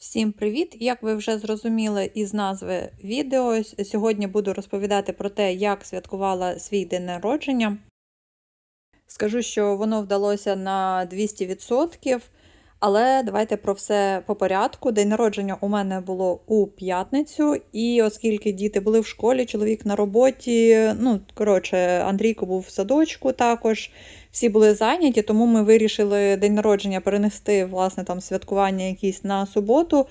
Всім привіт! Як ви вже зрозуміли із назви відео, сьогодні буду розповідати про те, як святкувала свій день народження. Скажу, що воно вдалося на 200%, але давайте про все по порядку. День народження у мене було у п'ятницю, і оскільки діти були в школі, чоловік на роботі, ну, коротше, Андрійко був в садочку також. Всі були зайняті, тому ми вирішили день народження перенести власне там святкування якісь на суботу.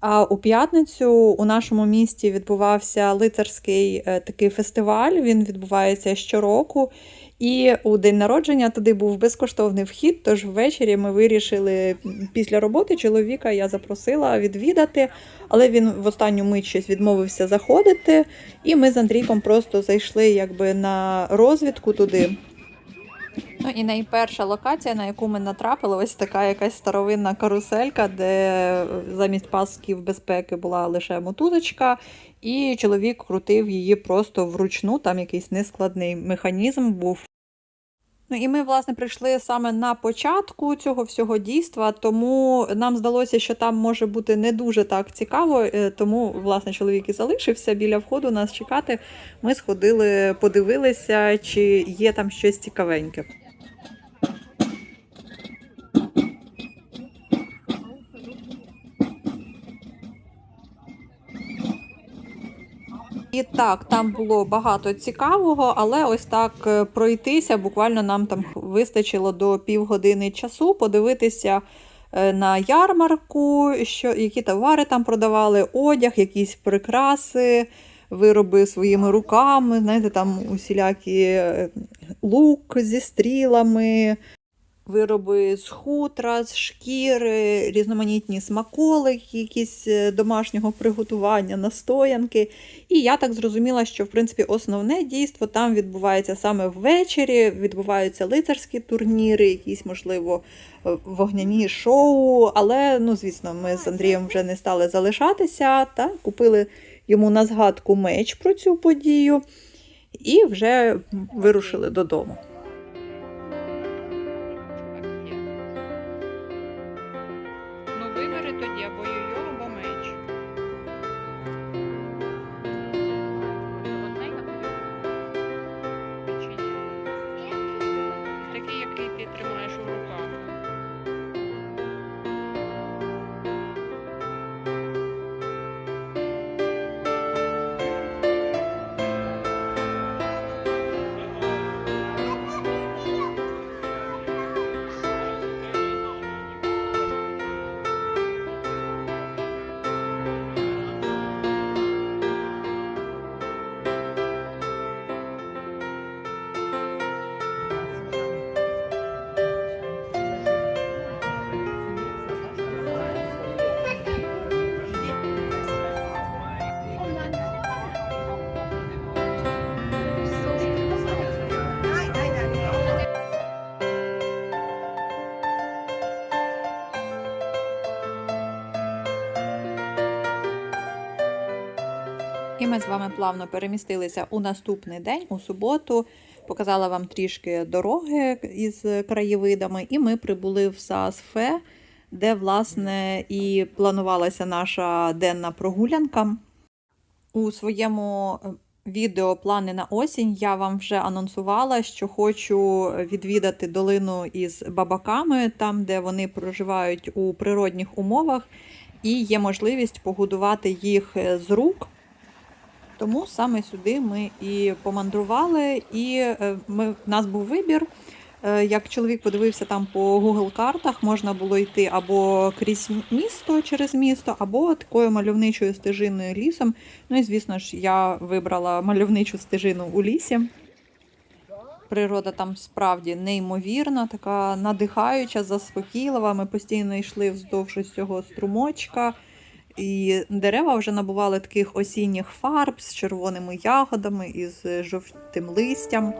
А у п'ятницю у нашому місті відбувався лицарський е, такий фестиваль. Він відбувається щороку. І у день народження туди був безкоштовний вхід. Тож ввечері ми вирішили після роботи чоловіка я запросила відвідати, але він в останню мить щось відмовився заходити. І ми з Андрійком просто зайшли якби на розвідку туди. Ну і найперша локація, на яку ми натрапили, ось така якась старовинна каруселька, де замість пасків безпеки була лише мотузочка, і чоловік крутив її просто вручну, там якийсь нескладний механізм був. Ну і ми, власне, прийшли саме на початку цього всього дійства, тому нам здалося, що там може бути не дуже так цікаво. е, Тому, власне, чоловік і залишився біля входу нас чекати. Ми сходили, подивилися, чи є там щось цікавеньке. Так, там було багато цікавого, але ось так е, пройтися. Буквально нам там вистачило до півгодини часу подивитися е, на ярмарку, що, які товари там продавали, одяг, якісь прикраси, вироби своїми руками, знаєте, там усілякі е, лук зі стрілами. Вироби з хутра, з шкіри, різноманітні смаколики, якісь е, домашнього приготування, настоянки. І я так зрозуміла, що в принципі основне дійство там відбувається саме ввечері. Відбуваються лицарські турніри, якісь, можливо, е, вогняні шоу. Але, ну, звісно, ми з Андрієм вже не стали залишатися та купили йому на згадку меч про цю подію і вже вирушили додому. Ми з вами плавно перемістилися у наступний день, у суботу. Показала вам трішки дороги із краєвидами, і ми прибули в САСФЕ, де, власне, і планувалася наша денна прогулянка. У своєму е, відео плани на осінь я вам вже анонсувала, що хочу відвідати долину із бабаками, там, де вони проживають у природних умовах, і є можливість погодувати їх е, з рук. Тому саме сюди ми і помандрували, і е, ми, в нас був вибір. Е, Як чоловік подивився там по Google картах, можна було йти або крізь місто через місто, або такою мальовничою стежиною лісом. Ну і звісно ж, я вибрала мальовничу стежину у лісі. Природа там справді неймовірна, така надихаюча, заспокійлива. Ми постійно йшли вздовж цього струмочка. І дерева вже набували таких осінніх фарб з червоними ягодами і з жовтим листям.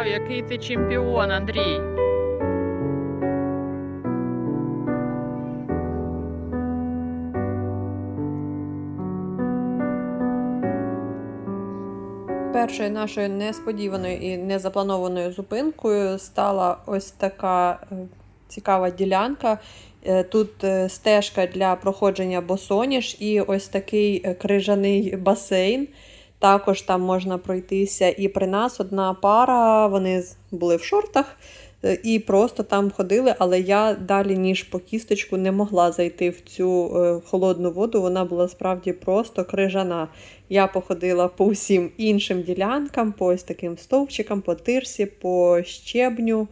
Вау, який ти чемпіон, Андрій. Першою нашою несподіваною і незапланованою зупинкою стала ось така е, цікава ділянка. Е, Тут е, стежка для проходження босоніж і ось такий крижаний басейн. Також там можна пройтися. І при нас одна пара, вони були в шортах е, і просто там ходили, але я далі, ніж по кісточку, не могла зайти в цю е, холодну воду. Вона була справді просто крижана. Я походила по всім іншим ділянкам, по ось таким стовпчикам, по тирсі, по щебню,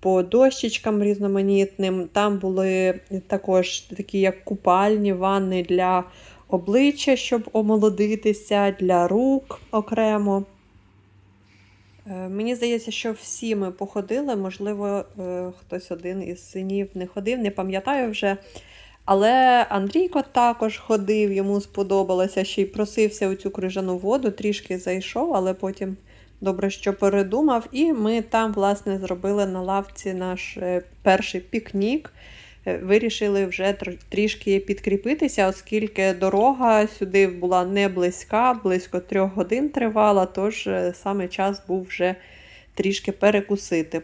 по дощечкам різноманітним. Там були також такі, як купальні, ванни для обличчя, щоб омолодитися, для рук окремо. Е, Мені здається, що всі ми походили, можливо, е, хтось один із синів не ходив, не пам'ятаю вже. Але Андрійко також ходив, йому сподобалося, ще й просився у цю крижану воду, трішки зайшов, але потім добре, що передумав. І ми там, власне, зробили на лавці наш е, перший пікнік. Вирішили вже трішки підкріпитися, оскільки дорога сюди була не близька, близько трьох годин тривала, тож е, саме час був вже трішки перекусити.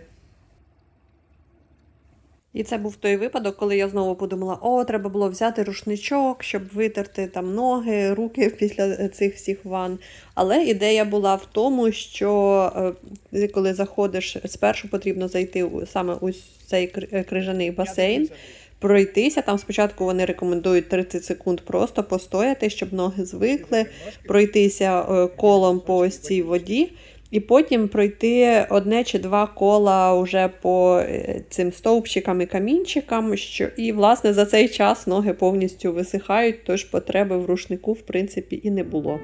І це був той випадок, коли я знову подумала: о, треба було взяти рушничок, щоб витерти там ноги, руки після цих всіх ван. Але ідея була в тому, що е, коли заходиш, спершу потрібно зайти саме у цей е, крижаний басейн, пройтися. Там спочатку вони рекомендують 30 секунд просто постояти, щоб ноги звикли, пройтися е, колом по ось цій воді. І потім пройти одне чи два кола уже по е, цим стовпчикам і камінчикам, що і власне за цей час ноги повністю висихають, тож потреби в рушнику, в принципі, і не було.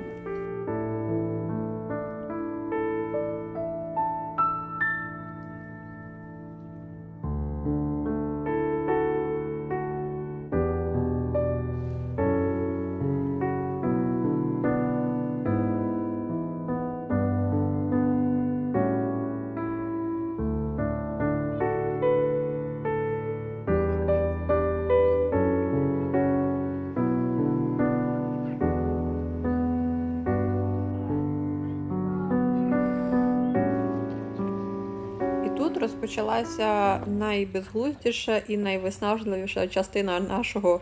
Розпочалася найбезглуздіша і найвиснажливіша частина нашого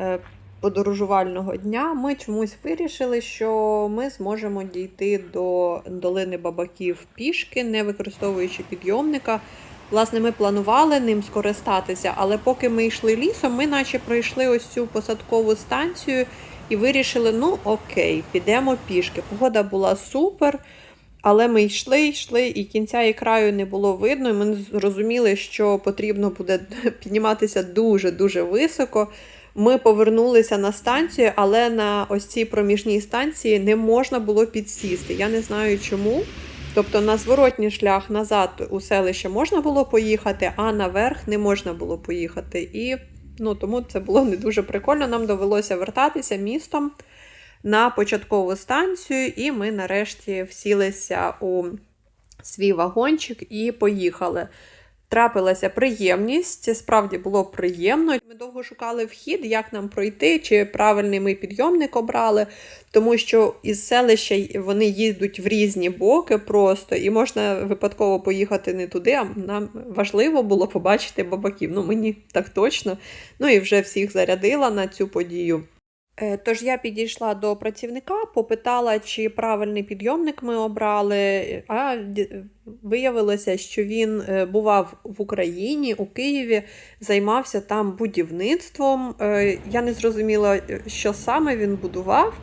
е, подорожувального дня. Ми чомусь вирішили, що ми зможемо дійти до долини бабаків пішки, не використовуючи підйомника. Власне, ми планували ним скористатися, але поки ми йшли лісом, ми наче пройшли ось цю посадкову станцію і вирішили: ну окей, підемо пішки. Погода була супер. Але ми йшли, йшли, і кінця і краю не було видно. І ми зрозуміли, що потрібно буде підніматися дуже-дуже високо. Ми повернулися на станцію, але на ось цій проміжній станції не можна було підсісти. Я не знаю чому. Тобто на зворотній шлях назад у селище можна було поїхати, а наверх не можна було поїхати. І ну, тому це було не дуже прикольно. Нам довелося вертатися містом на початкову станцію, і ми нарешті всілися у свій вагончик і поїхали. Трапилася приємність, справді було приємно. Ми довго шукали вхід, як нам пройти, чи правильний ми підйомник обрали, тому що із селища вони їдуть в різні боки просто, і можна випадково поїхати не туди, а нам важливо було побачити бабаків. Ну, мені так точно. Ну і вже всіх зарядила на цю подію. Е, Тож я підійшла до працівника, попитала, чи правильний підйомник ми обрали. А виявилося, що він е, бував в Україні, у Києві, займався там будівництвом. Е, Я не зрозуміла, що саме він будував,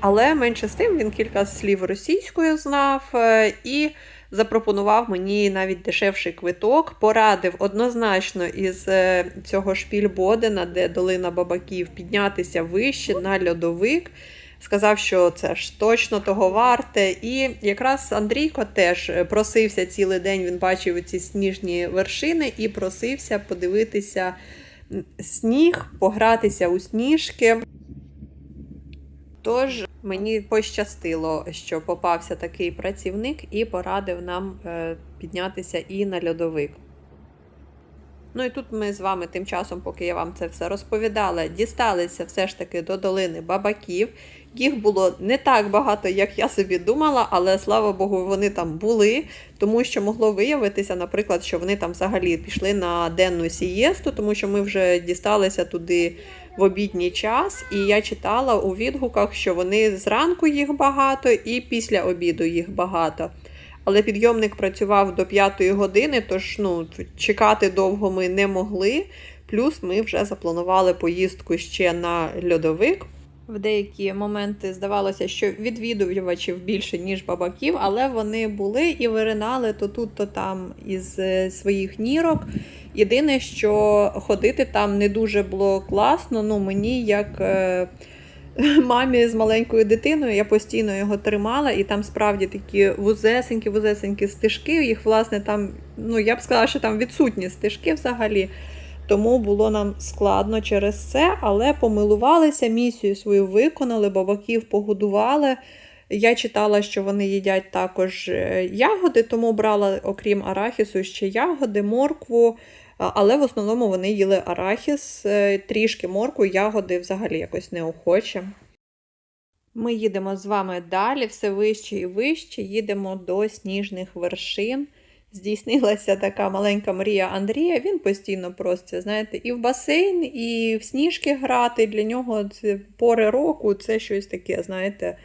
але менше з тим він кілька слів російською знав і запропонував мені навіть дешевший квиток, порадив однозначно із е, цього шпільбодена, де долина бабаків, піднятися вище на льодовик. Сказав, що це ж точно того варте. І якраз Андрійко теж е, просився цілий день. Він бачив ці сніжні вершини і просився подивитися сніг, погратися у сніжки. Тож Мені пощастило, що попався такий працівник і порадив нам е, піднятися і на льодовик. Ну і тут ми з вами тим часом, поки я вам це все розповідала, дісталися все ж таки до долини бабаків. Їх було не так багато, як я собі думала, але слава Богу, вони там були, тому що могло виявитися, наприклад, що вони там взагалі пішли на денну сієсту, тому що ми вже дісталися туди в обідній час, і я читала у відгуках, що вони зранку їх багато і після обіду їх багато. Але підйомник працював до 5 години, тож ну, чекати довго ми не могли. Плюс ми вже запланували поїздку ще на льодовик. В деякі моменти здавалося, що відвідувачів більше, ніж бабаків, але вони були і виринали то тут, то там із е, своїх нірок. Єдине, що ходити там не дуже було класно. Ну, мені як е, мамі з маленькою дитиною, я постійно його тримала, і там справді такі вузесенькі, вузесенькі стежки. Їх, власне, там, ну я б сказала, що там відсутні стежки взагалі. Тому було нам складно через це, але помилувалися, місію свою виконали, бабаків погодували. Я читала, що вони їдять також е, ягоди, тому брала, окрім арахісу, ще ягоди, моркву. Але в основному вони їли арахіс, е, трішки моркву, ягоди взагалі якось неохоче. Ми їдемо з вами далі, все вище і вище, їдемо до сніжних вершин. Здійснилася така маленька мрія Андрія. Він постійно проситься, знаєте, і в басейн, і в сніжки грати. Для нього це пори року це щось таке, знаєте,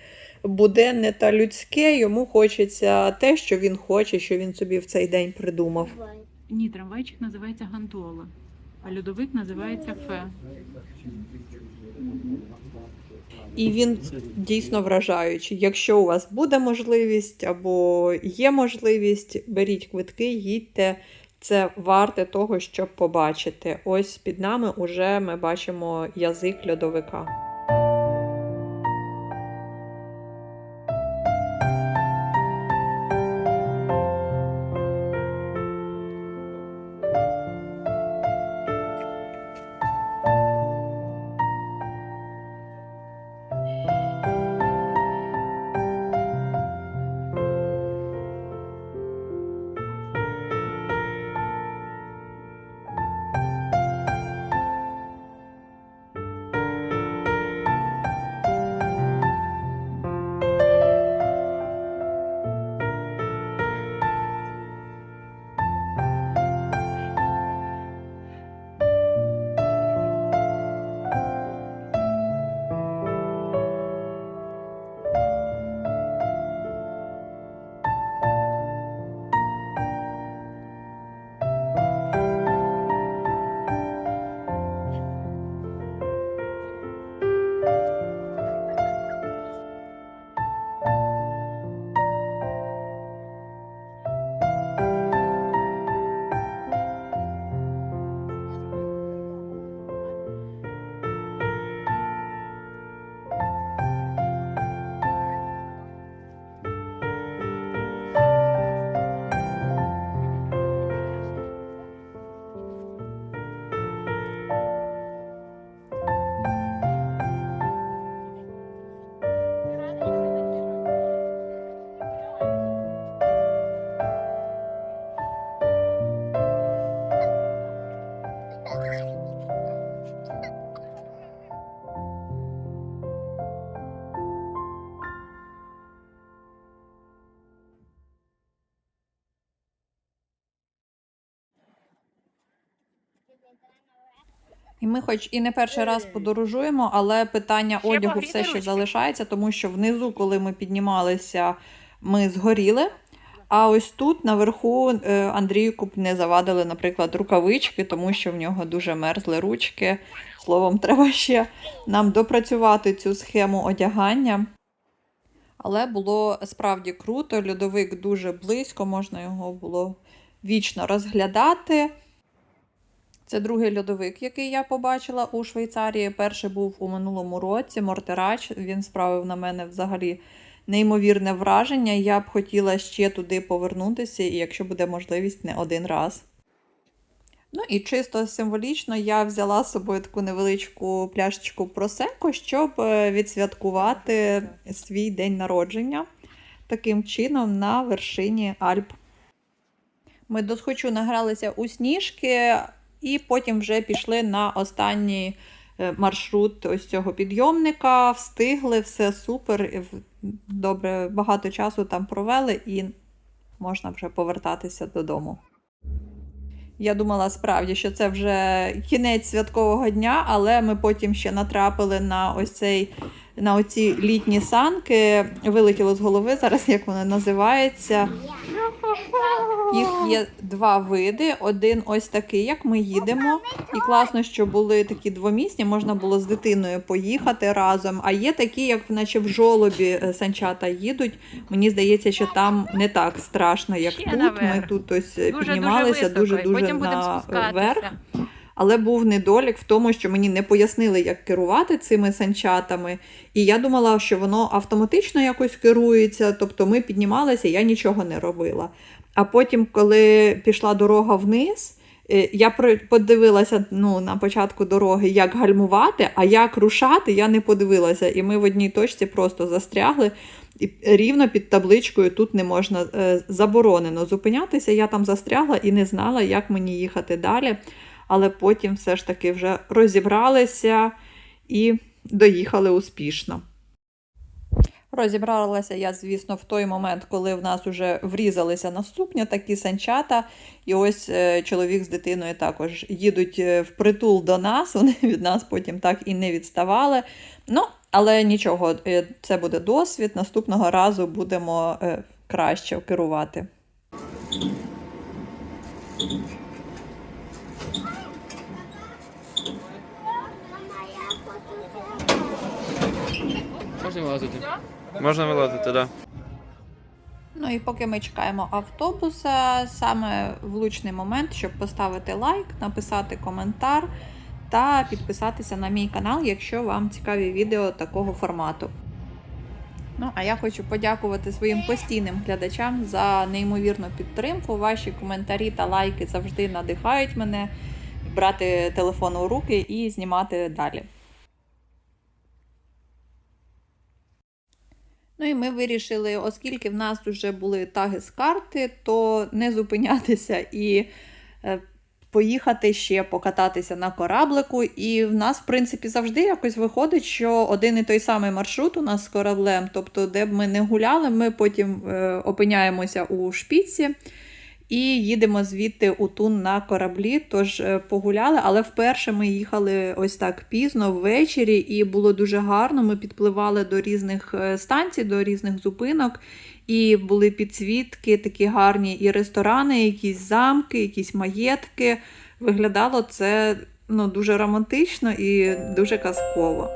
буденне та людське. Йому хочеться те, що він хоче, що він собі в цей день придумав. Ні, трамвайчик називається гандола, а льодовик називається фе. І він дійсно вражаючий. Якщо у вас буде можливість або є можливість, беріть квитки, їдьте. Це варте того, щоб побачити. Ось під нами уже ми бачимо язик льодовика. Ми, хоч і не перший раз подорожуємо, але питання Ще одягу все ще ручки? залишається, тому що внизу, коли ми піднімалися, ми згоріли. А ось тут наверху е, Андрійку б не завадили, наприклад, рукавички, тому що в нього дуже мерзли ручки. Словом, треба ще нам допрацювати цю схему одягання. Але було справді круто, льодовик дуже близько, можна його було вічно розглядати. Це другий льодовик, який я побачила у Швейцарії. Перший був у минулому році. Мортерач. Він справив на мене взагалі неймовірне враження. Я б хотіла ще туди повернутися, і якщо буде можливість, не один раз. Ну і чисто символічно я взяла з собою таку невеличку пляшечку просеко, щоб е, відсвяткувати свій день народження таким чином на вершині Альп. Ми досхочу награлися у сніжки і потім вже пішли на останній е, маршрут ось цього підйомника. Встигли, все супер. Добре, багато часу там провели і можна вже повертатися додому. Я думала справді, що це вже кінець святкового дня, але ми потім ще натрапили на ось цей на оці літні санки. Вилетіло з голови зараз, як вони називаються. Їх є два види. Один ось такий, як ми їдемо. І класно, що були такі двомісні, можна було з дитиною поїхати разом. А є такі, як наче в жолобі е, санчата їдуть. Мені здається, що там не так страшно, як Ще тут. Ми тут ось е, Дуже піднімалися Дуже, дуже, дуже потім будемо наверх. Але був недолік в тому, що мені не пояснили, як керувати цими санчатами. І я думала, що воно автоматично якось керується. Тобто ми піднімалися, я нічого не робила. А потім, коли пішла дорога вниз, е, я подивилася ну, на початку дороги, як гальмувати, а як рушати, я не подивилася. І ми в одній точці просто застрягли. І рівно під табличкою тут не можна е, заборонено зупинятися. Я там застрягла і не знала, як мені їхати далі. Але потім все ж таки вже розібралися і доїхали успішно. Розібралася я, звісно, в той момент, коли в нас вже врізалися наступні такі санчата. І ось е, чоловік з дитиною також їдуть е, впритул до нас. Вони від нас потім так і не відставали. Ну, але нічого, е, це буде досвід. Наступного разу будемо краще керувати. Можна вилазити? Можна вилазити, так. Да. Ну і поки ми чекаємо автобуса, саме влучний момент, щоб поставити лайк, написати коментар та підписатися на мій канал, якщо вам цікаві відео такого формату. Ну, а я хочу подякувати своїм постійним глядачам за неймовірну підтримку. Ваші коментарі та лайки завжди надихають мене брати телефон у руки і знімати далі. Ну і ми вирішили, оскільки в нас вже були таги з карти, то не зупинятися і е, поїхати ще покататися на кораблику. І в нас, в принципі, завжди якось виходить, що один і той самий маршрут у нас з кораблем. Тобто, де б ми не гуляли, ми потім е, опиняємося у шпіці. І їдемо звідти у Тун на кораблі. Тож е, погуляли, але вперше ми їхали ось так пізно ввечері, і було дуже гарно. Ми підпливали до різних е, станцій, до різних зупинок, і були підсвітки, такі гарні і ресторани, якісь замки, якісь маєтки. Виглядало це ну, дуже романтично і дуже казково.